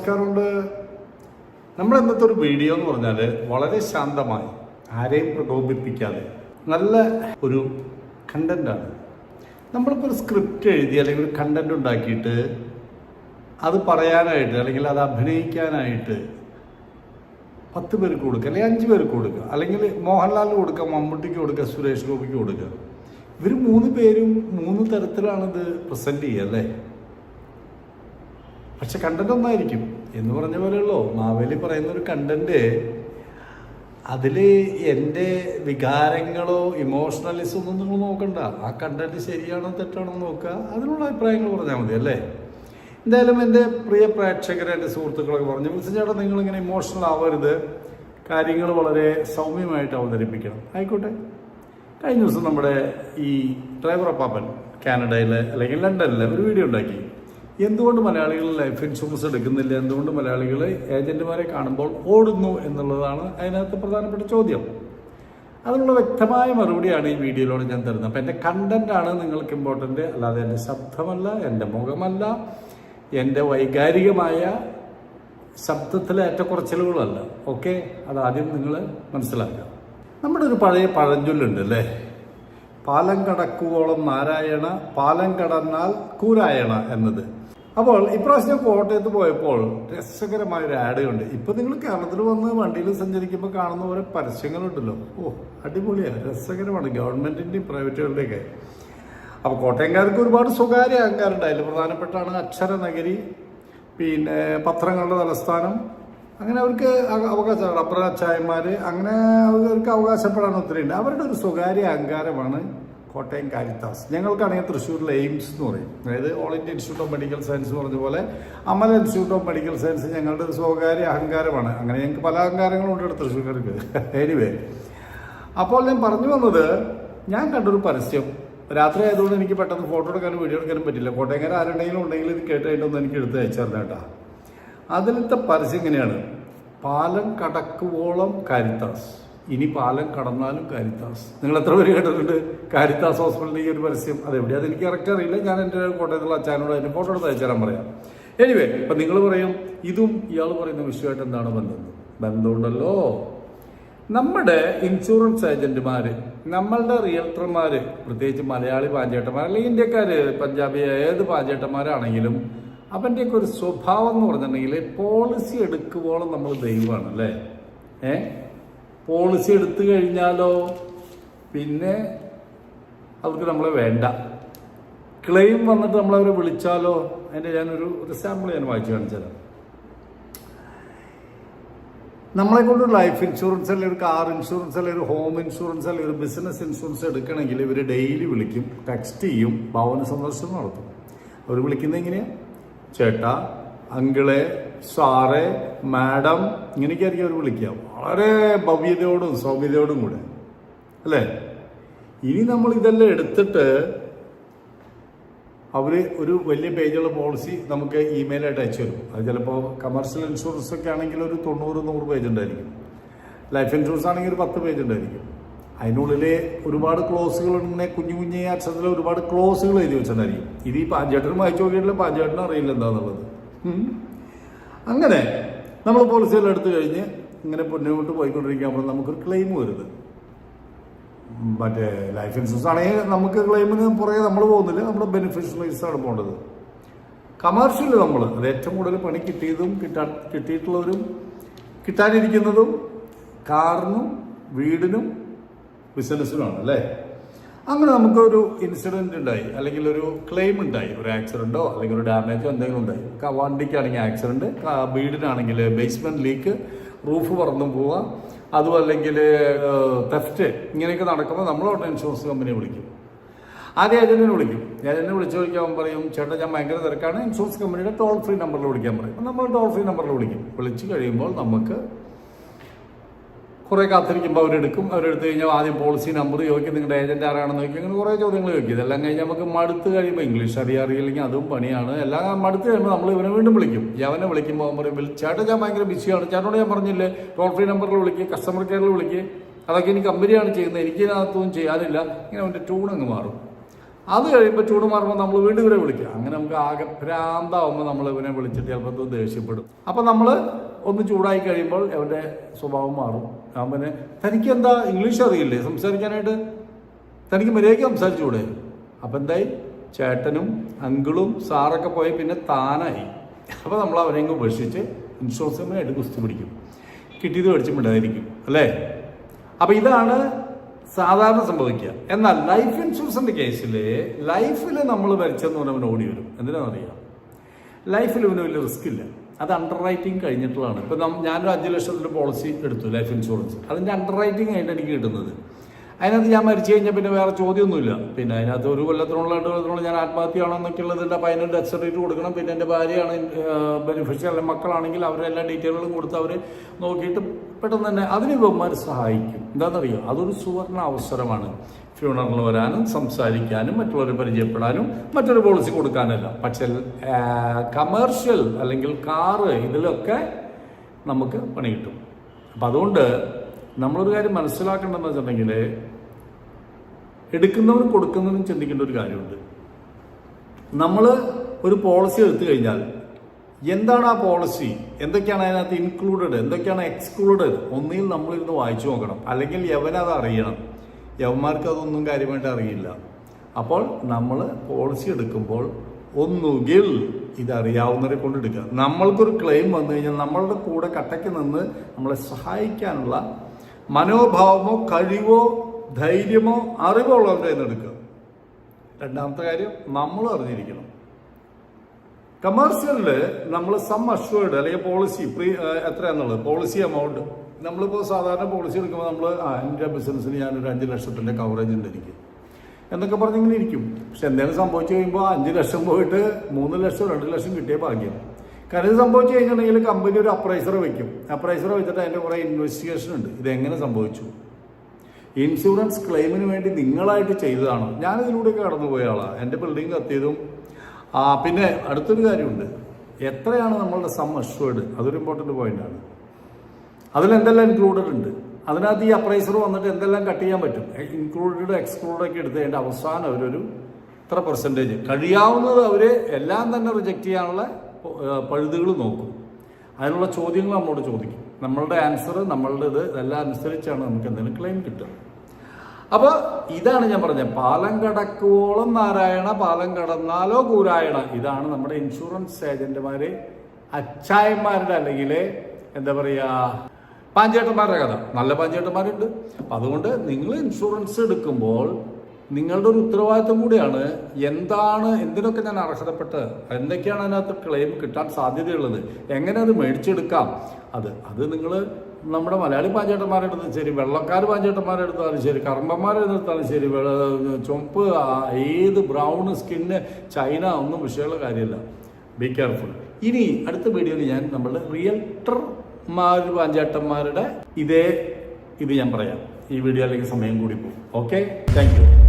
നമസ്കാരമുണ്ട് നമ്മുടെ ഇന്നത്തെ ഒരു വീഡിയോ എന്ന് പറഞ്ഞാൽ വളരെ ശാന്തമായി ആരെയും പ്രകോപിപ്പിക്കാതെ നല്ല ഒരു കണ്ടന്റാണ് നമ്മളിപ്പോൾ ഒരു സ്ക്രിപ്റ്റ് എഴുതി അല്ലെങ്കിൽ ഒരു കണ്ടന്റ് ഉണ്ടാക്കിയിട്ട് അത് പറയാനായിട്ട് അല്ലെങ്കിൽ അത് അഭിനയിക്കാനായിട്ട് പത്ത് പേർക്ക് കൊടുക്കുക അല്ലെങ്കിൽ അഞ്ച് പേർക്ക് കൊടുക്കുക. അല്ലെങ്കിൽ മോഹൻലാലിന് കൊടുക്കുക മമ്മൂട്ടിക്ക് കൊടുക്കുക സുരേഷ് ഗോപിക്ക് കൊടുക്കുക. ഇവർ മൂന്ന് പേരും മൂന്ന് തരത്തിലാണിത് പ്രസന്റ് ചെയ്യുക അല്ലേ? പക്ഷെ കണ്ടന്റ് ഒന്നായിരിക്കും എന്ന് പറഞ്ഞ പോലെയുള്ളൂ. മാവേലി പറയുന്ന ഒരു കണ്ടന്റ് അതിൽ എന്റെ വികാരങ്ങളോ ഇമോഷണലിസോ ഒന്നും നിങ്ങൾ നോക്കണ്ട. ആ കണ്ടന്റ് ശരിയാണോ തെറ്റാണോ നോക്കുക. അതിനുള്ള അഭിപ്രായങ്ങൾ പറഞ്ഞാൽ മതി അല്ലേ? എന്തായാലും എന്റെ പ്രിയ പ്രേക്ഷകർ എന്റെ സുഹൃത്തുക്കളൊക്കെ പറഞ്ഞു വിളിച്ച ചേട്ടാ നിങ്ങളിങ്ങനെ ഇമോഷണൽ ആവരുത്. കാര്യങ്ങൾ വളരെ സൗമ്യമായിട്ട് അവതരിപ്പിക്കണം. ആയിക്കോട്ടെ. കഴിഞ്ഞ ദിവസം നമ്മുടെ ഈ ഡ്രൈവർ അപ്പാപ്പൻ കാനഡയിൽ അല്ലെങ്കിൽ ലണ്ടനിൽ ഒരു വീഡിയോ ഉണ്ടാക്കി. എന്തുകൊണ്ട് മലയാളികൾ ലൈഫ് ഇൻഷുറൻസ് എടുക്കുന്നില്ല? എന്തുകൊണ്ട് മലയാളികൾ ഏജന്റുമാരെ കാണുമ്പോൾ ഓടുന്നു എന്നുള്ളതാണ് അതിനകത്ത് പ്രധാനപ്പെട്ട ചോദ്യം. അതിനുള്ള വ്യക്തമായ മറുപടിയാണ് ഈ വീഡിയോയിലൂടെ ഞാൻ തരുന്നത്. അപ്പം എന്റെ കണ്ടന്റാണ് നിങ്ങൾക്ക് ഇമ്പോർട്ടന്റ് അല്ലാതെ എന്റെ ശബ്ദമല്ല എന്റെ മുഖമല്ല എന്റെ വൈകാരികമായ ശബ്ദത്തിലെ ഏറ്റക്കുറച്ചിലുകളല്ല. ഓക്കെ അതാദ്യം നിങ്ങൾ മനസ്സിലാക്കുക. നമ്മുടെ ഒരു പഴയ പഴഞ്ചൊല്ലുണ്ട് അല്ലേ? പാലം കടക്കുവോളം നാരായണ പാലം കടന്നാൽ കൂരായണ എന്നത്. അപ്പോൾ ഇപ്രാവശ്യം കോട്ടയത്ത് പോയപ്പോൾ രസകരമായ ഒരു ആഡ് ഉണ്ട് ഇപ്പൊ നിങ്ങൾ കേരളത്തിൽ വന്ന് വണ്ടിയിൽ സഞ്ചരിക്കുമ്പോൾ കാണുന്ന ഓരോ പരസ്യങ്ങളുണ്ടല്ലോ. ഓ അടിപൊളിയാ. രസകരമാണ്. ഗവൺമെന്റിന്റെയും പ്രൈവറ്റുകളുടെയൊക്കെ അപ്പോൾ കോട്ടയംകാർക്ക് ഒരുപാട് സ്വകാര്യ അഹങ്കാരമുണ്ട്. അതിൽ പ്രധാനപ്പെട്ടാണ് അക്ഷര നഗരി പിന്നെ പത്രങ്ങളുടെ തലസ്ഥാനം. അങ്ങനെ അവർക്ക് അവകാശം റബ്ബർ അച്ചായന്മാർ അങ്ങനെ അവർക്ക് അവകാശപ്പെടാൻ ഒത്തിരി ഉണ്ട് അവരുടെ ഒരു സ്വകാര്യ അഹങ്കാരമാണ് കോട്ടയം കാരിത്താസ്. ഞങ്ങൾക്കാണെങ്കിൽ തൃശ്ശൂരിലെ എയിംസ് എന്ന് പറയും. അതായത് all India institute of medical science പറഞ്ഞ പോലെ Amala institute of medical science ഞങ്ങളുടെ ഒരു സ്വകാര്യ അഹങ്കാരമാണ്. അങ്ങനെ ഞങ്ങൾക്ക് പല അഹങ്കാരങ്ങളും ഉണ്ട് തൃശ്ശൂർക്കാർക്ക്. എനിവേ അപ്പോൾ ഞാൻ പറഞ്ഞു വന്നത് ഞാൻ കണ്ടൊരു പരസ്യം. രാത്രി ആയതുകൊണ്ട് എനിക്ക് പെട്ടെന്ന് ഫോട്ടോ എടുക്കാനും വീഡിയോ എടുക്കാനും പറ്റില്ല. കോട്ടയംകാർ ആരുടെങ്കിലും ഉണ്ടെങ്കിൽ ഇത് കേട്ടായിട്ടൊന്ന് എനിക്ക് എടുത്ത് അയച്ചു തരണം കേട്ടാ. അതിലത്തെ പരസ്യം ഇങ്ങനെയാണ് പാലം കടക്കുവോളം കാരിത്താസ്. ഇനി പാലം കടന്നാലും കാരിത്താസ്. നിങ്ങൾ എത്ര പേര് കേട്ടിട്ടുണ്ട്? കാരിത്താസ് ഹോസ്പിറ്റലിൽ ഈ ഒരു പരസ്യം. അത് എനിക്ക് കറക്റ്റ് അറിയില്ല. ഞാൻ എന്റെ കോട്ടയത്തുള്ള അച്ഛനോട് അതിന്റെ ഫോട്ടോ എടുത്ത് അയച്ചു തരാൻ പറയാം. എനിവേ ഇപ്പം നിങ്ങൾ പറയും ഇതും ഇയാൾ പറയുന്ന വിഷയമായിട്ട് എന്താണ് ബന്ധം? ബന്ധമുണ്ടല്ലോ. നമ്മുടെ ഇൻഷുറൻസ് ഏജന്റുമാര് നമ്മളുടെ റിയൽട്ടർമാര് പ്രത്യേകിച്ച് മലയാളി പാഞ്ചേട്ടന്മാർ അല്ലെങ്കിൽ ഇന്ത്യക്കാര് പഞ്ചാബി ഏത് പാഞ്ചേട്ടന്മാരാണെങ്കിലും അവന്റെയൊക്കെ ഒരു സ്വഭാവം എന്ന് പറഞ്ഞിട്ടുണ്ടെങ്കിൽ പോളിസി എടുക്കുവോളം നമ്മൾ ദൈവമാണ് അല്ലേ? ഏ? പോളിസി എടുത്തു കഴിഞ്ഞാലോ? പിന്നെ അവർക്ക് നമ്മളെ വേണ്ട. ക്ലെയിം വന്നിട്ട് നമ്മളവരെ വിളിച്ചാലോ? അതിന്റെ ഞാനൊരു ഒരു സാമ്പിൾ ഞാൻ വായിച്ചു കാണിച്ചു തരാം. നമ്മളെ കൊണ്ട് ലൈഫ് ഇൻഷുറൻസ് അല്ലെങ്കിൽ ഒരു കാർ ഇൻഷുറൻസ് അല്ലെങ്കിൽ ഒരു ഹോം ഇൻഷുറൻസ് അല്ലെങ്കിൽ ഒരു ബിസിനസ് ഇൻഷുറൻസ് എടുക്കണമെങ്കിൽ ഇവർ ഡെയിലി വിളിക്കും ടെക്സ്റ്റ് ചെയ്യും ഭവന സന്ദർശനം നടത്തും. അവർ വിളിക്കുന്നത് എങ്ങനെയാണ് ചേട്ടാ അങ്കിളെ സാറേ മാഡം ഇങ്ങനെയൊക്കെ ആയിരിക്കും അവർ വിളിക്കുക. വളരെ ഭവ്യതയോടും സൗമ്യതയോടും കൂടെ. അല്ലേ? ഇനി നമ്മൾ ഇതെല്ലാം എടുത്തിട്ട് അവർ ഒരു വലിയ പേജുള്ള പോളിസി നമുക്ക് ഇമെയിലായിട്ട് അയച്ചു തരും. അത് ചിലപ്പോൾ കമേഴ്ഷ്യൽ ഇൻഷുറൻസ് ഒക്കെ ആണെങ്കിൽ ഒരു തൊണ്ണൂറ് നൂറ് പേജ് ഉണ്ടായിരിക്കും. ലൈഫ് ഇൻഷുറൻസ് ആണെങ്കിൽ ഒരു പത്ത് പേജ് ഉണ്ടായിരിക്കും. അതിനുള്ളിൽ ഒരുപാട് ക്ലോസുകൾ ഇങ്ങനെ കുഞ്ഞു കുഞ്ഞു അക്ഷരത്തിൽ ഒരുപാട് ക്ലോസുകൾ എഴുതി വെച്ചിട്ടുണ്ടായിരിക്കും. ഇത് ഈ പാഞ്ചേട്ടനും വായിച്ചു നോക്കിയിട്ടില്ല പാഞ്ചേട്ടനും അറിയില്ല എന്താണെന്നുള്ളത്. അങ്ങനെ നമ്മൾ പോളിസികൾ എടുത്തു കഴിഞ്ഞ് ഇങ്ങനെ മുന്നോട്ട് പോയിക്കൊണ്ടിരിക്കുമ്പോൾ നമുക്കൊരു ക്ലെയിം വരുന്നത് മറ്റേ ലൈഫ് ഇൻഷുറൻസ് ആണെങ്കിൽ നമുക്ക് ക്ലെയിമിന് പുറകെ നമ്മൾ പോകുന്നില്ല നമ്മുടെ ബെനിഫിഷ്യറീസാണ് പോകേണ്ടത്. കമേഴ്ഷ്യൽ നമ്മൾ അത് ഏറ്റവും കൂടുതൽ പണി കിട്ടിയതും കിട്ടാ കിട്ടിയിട്ടുള്ളവരും കിട്ടാനിരിക്കുന്നതും കാറിനും വീടിനും ബിസിനസ്സിനുമാണ് അല്ലേ? അങ്ങനെ നമുക്കൊരു ഇൻസിഡന്റ് ഉണ്ടായി. അല്ലെങ്കിൽ ഒരു ക്ലെയിം ഉണ്ടായി. ഒരു ആക്സിഡന്റോ അല്ലെങ്കിൽ ഒരു ഡാമേജോ എന്തെങ്കിലും ഉണ്ടായി. വണ്ടിക്കാണെങ്കിൽ ആക്സിഡന്റ് ക- വീടിനാണെങ്കിൽ ബേസ്മെന്റ് ലീക്ക് റൂഫ് പറന്നു പോവുക. അതും അല്ലെങ്കിൽ തെഫ്റ്റ് ഇങ്ങനെയൊക്കെ നടക്കുമ്പോൾ നമ്മളോട്ട് ഇൻഷുറൻസ് കമ്പനിയെ വിളിക്കും. ആദ്യം ഏജന്റിനെ വിളിക്കും. ഏജന്റിനെ വിളിച്ചു ചോദിക്കാൻ പറയും ചേട്ടാ ഞാൻ ഭയങ്കര തിരക്കാണ്. ഇൻഷുറൻസ് കമ്പനിയുടെ ടോൾ ഫ്രീ നമ്പറിൽ വിളിക്കാൻ പറയും. നമ്മൾ ടോൾ ഫ്രീ നമ്പറിൽ വിളിക്കും. വിളിച്ചു കഴിയുമ്പോൾ നമുക്ക് കുറേ കാത്തിരിക്കുമ്പോൾ അവരെടുക്കും. അവരെടുത്ത് കഴിഞ്ഞാൽ ആദ്യം പോളിസി നമ്പർ ചോദിക്കും നിങ്ങളുടെ ഏജന്റ് ആരാണെന്ന് ചോദിക്കും. അങ്ങനെ കുറേ ചോദ്യങ്ങൾ ചോദിക്കും. ഇതെല്ലാം കഴിഞ്ഞാൽ നമുക്ക് മടുത്ത് കഴിയുമ്പോൾ ഇംഗ്ലീഷ് അറിയാം അറിയില്ലെങ്കിൽ അതും പണിയാണ്. എല്ലാം മടുത്ത് കഴിയുമ്പോൾ നമ്മൾ ഇവനെ വീണ്ടും വിളിക്കും. യവനെ വിളിക്കുമ്പോൾ അവൻ പറയും ചേട്ടൻ ചേട്ടാ ഞാൻ ഭയങ്കര ബിസിയാണ്. ചേട്ടനോട് ഞാൻ പറഞ്ഞില്ലേ ടോൾ ഫ്രീ നമ്പറിൽ വിളിക്കുക കസ്റ്റമർ കെയറിൽ വിളിക്കുക അതൊക്കെ ഇനി കമ്പനിയാണ് ചെയ്യുന്നത്. എനിക്കതിനകത്തൊന്നും ചെയ്യാനില്ല. ഇങ്ങനെ അവന്റെ ടൂൺ അങ്ങ് മാറും. അത് കഴിയുമ്പോൾ ചൂട് മാറുമ്പോൾ നമ്മൾ വീണ്ടും ഇവരെ വിളിക്കുക. അങ്ങനെ നമുക്ക് ആകെ ഭ്രാന്താവുമ്പോൾ നമ്മൾ ഇവനെ വിളിച്ചിട്ട് ചിലപ്പോൾ ദേഷ്യപ്പെടും. അപ്പോൾ നമ്മൾ ഒന്ന് ചൂടായി കഴിയുമ്പോൾ അവന്റെ സ്വഭാവം മാറും. അവന് തനിക്ക് എന്താ ഇംഗ്ലീഷ് അറിയില്ലേ? സംസാരിക്കാനായിട്ട്? തനിക്ക് മര്യാദയ്ക്ക് സംസാരിച്ചുകൂടെ? അപ്പം എന്തായി? ചേട്ടനും അങ്കിളും സാറൊക്കെ പോയി പിന്നെ താനായി. അപ്പോൾ നമ്മൾ അവനെയും ഉപേക്ഷിച്ച് ഇൻഷുറൻസ് കമ്പനിയായിട്ട് കുസ്തി പിടിക്കും. കിട്ടിയത് മേടിച്ച് മിണ്ടായിരിക്കും അല്ലേ? അപ്പോൾ ഇതാണ് സാധാരണ സംഭവിക്കുക. എന്നാൽ ലൈഫ് ഇൻഷുറൻസിന്റെ കേസിൽ ലൈഫിൽ നമ്മൾ മരിച്ചെന്ന് പറഞ്ഞവൻ ഓടി വരും. എന്തിനാണെന്നറിയാം ലൈഫിൽ ഇവന് വലിയ റിസ്ക് ഇല്ല. അത് അണ്ടർ റൈറ്റിംഗ് കഴിഞ്ഞിട്ടുള്ളതാണ്. ഇപ്പം ഞാനൊരു അഞ്ച് ലക്ഷത്തിന്റെ പോളിസി എടുത്തു ലൈഫ് ഇൻഷുറൻസ് അതിന്റെ അണ്ടർ റൈറ്റിംഗ് ആയിട്ട് എനിക്ക് കിട്ടുന്നത്. അതിനകത്ത് ഞാൻ മരിച്ചു കഴിഞ്ഞാൽ പിന്നെ വേറെ ചോദ്യമൊന്നുമില്ല. പിന്നെ അതിനകത്ത് ഒരു കൊല്ലത്തിനുള്ള രണ്ട് കൊല്ലത്തിനുള്ള ഞാൻ ആത്മഹത്യയാണോ എന്നൊക്കെ ഉള്ളതിന്റെ അപ്പം അതിന് ഡെത്ത് സർട്ടിഫിക്കറ്റ് കൊടുക്കണം. പിന്നെ എന്റെ ഭാര്യയാണ് ബെനിഫിഷ്യൽ മക്കളാണെങ്കിൽ അവരുടെ എല്ലാ ഡീറ്റെയിലുകളും കൊടുത്ത് അവർ നോക്കിയിട്ട് പെട്ടെന്ന് തന്നെ അതിന് ഇവന്മാർ സഹായിക്കും. എന്താണെന്നറിയോ? അതൊരു സുവർണ അവസരമാണ്. ഫ്യൂണറിൽ വരാനും സംസാരിക്കാനും മറ്റുള്ളവരെ പരിചയപ്പെടാനും മറ്റൊരു പോളിസി കൊടുക്കാനല്ല. പക്ഷേ കമേർഷ്യൽ അല്ലെങ്കിൽ കാറ് ഇതിലൊക്കെ നമുക്ക് പണി കിട്ടും. അപ്പം അതുകൊണ്ട് നമ്മളൊരു കാര്യം മനസ്സിലാക്കേണ്ടതെന്ന് വെച്ചിട്ടുണ്ടെങ്കിൽ എടുക്കുന്നവരും കൊടുക്കുന്നവരും ചിന്തിക്കേണ്ട ഒരു കാര്യമുണ്ട്. നമ്മൾ ഒരു പോളിസി എടുത്തു കഴിഞ്ഞാൽ എന്താണ് ആ പോളിസി എന്തൊക്കെയാണ് അതിനകത്ത് ഇൻക്ലൂഡഡ് എന്തൊക്കെയാണ് എക്സ്ക്ലൂഡഡ് ഒന്നിൽ നമ്മളിരുന്ന് വായിച്ചു നോക്കണം. അല്ലെങ്കിൽ യവനത് അറിയണം. യവന്മാർക്ക് അതൊന്നും കാര്യമായിട്ട് അറിയില്ല. അപ്പോൾ നമ്മൾ പോളിസി എടുക്കുമ്പോൾ ഒന്നുകിൽ ഇതറിയാവുന്നവരെ കൊണ്ട് എടുക്കുക. നമ്മൾക്കൊരു ക്ലെയിം വന്നു കഴിഞ്ഞാൽ നമ്മളുടെ കൂടെ കട്ടയ്ക്ക് നിന്ന് നമ്മളെ സഹായിക്കാനുള്ള മനോഭാവമോ കഴിവോ ധൈര്യമോ അറിവോ ഉള്ളവരുടെ എടുക്കുക. രണ്ടാമത്തെ കാര്യം നമ്മൾ അറിഞ്ഞിരിക്കണം. കമേഴ്സ്യലിൽ നമ്മൾ സം അഷ്വേർഡ് അല്ലെങ്കിൽ പോളിസി പ്രീ എത്രയാന്നുള്ളത്? പോളിസി എമൗണ്ട് നമ്മളിപ്പോൾ സാധാരണ പോളിസി എടുക്കുമ്പോൾ നമ്മൾ ആ എന്റെ ബിസിനസ്സിന് ഞാനൊരു അഞ്ച് ലക്ഷത്തിന്റെ കവറേജ് ഉണ്ട് എനിക്ക്. എന്നൊക്കെ പറഞ്ഞിങ്ങനെ ഇരിക്കും. പക്ഷെ എന്തെങ്കിലും സംഭവിച്ചു കഴിയുമ്പോൾ അഞ്ച് ലക്ഷം പോയിട്ട് മൂന്ന് ലക്ഷം രണ്ട് ലക്ഷം കിട്ടിയ ഭാഗ്യം. കാരണം ഇത് സംഭവിച്ചു കഴിഞ്ഞിട്ടുണ്ടെങ്കിൽ കമ്പനി ഒരു അപ്രൈസർ വയ്ക്കും അപ്രൈസർ വെച്ചിട്ട് അതിന്റെ കുറേ ഇൻവെസ്റ്റിഗേഷൻ ഉണ്ട്. ഇതെങ്ങനെ സംഭവിച്ചു? ഇൻഷുറൻസ് ക്ലെയിമിന് വേണ്ടി നിങ്ങളായിട്ട് ചെയ്തതാണോ? ഞാനിതിലൂടെയൊക്കെ കടന്നുപോയ ആളാണ് എന്റെ ബിൽഡിംഗ് കത്തിയതും പിന്നെ അടുത്തൊരു കാര്യമുണ്ട്. എത്രയാണ് നമ്മളുടെ സം അഷ്വേർഡ് അതൊരു ഇമ്പോർട്ടന്റ് പോയിന്റാണ് അതിൽ എന്തെല്ലാം ഇൻക്ലൂഡഡ് ഉണ്ട്? അതിനകത്ത് ഈ അപ്രൈസർ വന്നിട്ട് എന്തെല്ലാം കട്ട് ചെയ്യാൻ പറ്റും? ഇൻക്ലൂഡഡ് എക്സ്ക്ലൂഡഡ് ഒക്കെ എടുത്ത് അതിന്റെ അവസാനം അവരൊരു ഇത്ര പെർസെന്റേജ് കഴിയാവുന്നത് അവർ എല്ലാം തന്നെ റിജക്റ്റ് ചെയ്യാനുള്ള പഴുതുകൾ നോക്കും. അതിനുള്ള ചോദ്യങ്ങൾ നമ്മളോട് ചോദിക്കും. നമ്മളുടെ ആൻസർ നമ്മളുടെ ഇത് ഇതെല്ലാം അനുസരിച്ചാണ് നമുക്ക് എന്തെങ്കിലും ക്ലെയിം കിട്ടുക. അപ്പോൾ ഇതാണ് ഞാൻ പറഞ്ഞത്. പാലം കടക്കുവോളം നാരായണ പാലം കടന്നാലോ കൂരായണ ഇതാണ് നമ്മുടെ ഇൻഷുറൻസ് ഏജന്റുമാര് അച്ചായന്മാരുടെ അല്ലെങ്കിൽ എന്താ പറയുക പാഞ്ചേട്ടന്മാരുടെ കഥ. നല്ല പാഞ്ചേട്ടന്മാരുണ്ട്. അപ്പം അതുകൊണ്ട് നിങ്ങൾ ഇൻഷുറൻസ് എടുക്കുമ്പോൾ നിങ്ങളുടെ ഒരു ഉത്തരവാദിത്വം കൂടിയാണ് എന്താണ് എന്തിനൊക്കെ ഞാൻ അർഹതപ്പെട്ട് എന്തൊക്കെയാണ് അതിനകത്ത് ക്ലെയിം കിട്ടാൻ സാധ്യതയുള്ളത് എങ്ങനെ അത് മേടിച്ചെടുക്കാം. അത് അത് നിങ്ങൾ നമ്മുടെ മലയാളി പാഞ്ചേട്ടന്മാരെടുത്താലും ശരി വെള്ളക്കാർ പാഞ്ചേട്ടന്മാരെടുത്താലും ശരി കർമ്മന്മാരെടുത്താലും ശരി ചുമപ്പ് ഏത് ബ്രൗൺ സ്കിന്ന് ചൈന ഒന്നും വിഷയമുള്ള കാര്യമല്ല. ബി കെയർഫുൾ ഇനി അടുത്ത വീഡിയോയിൽ ഞാൻ നമ്മളുടെ റിയൽട്ടർമാർ പാഞ്ചേട്ടന്മാരുടെ ഇതേ ഇത് ഞാൻ പറയാം. ഈ വീഡിയോയിലേക്ക് സമയം കൂടി പോകും. Okay thank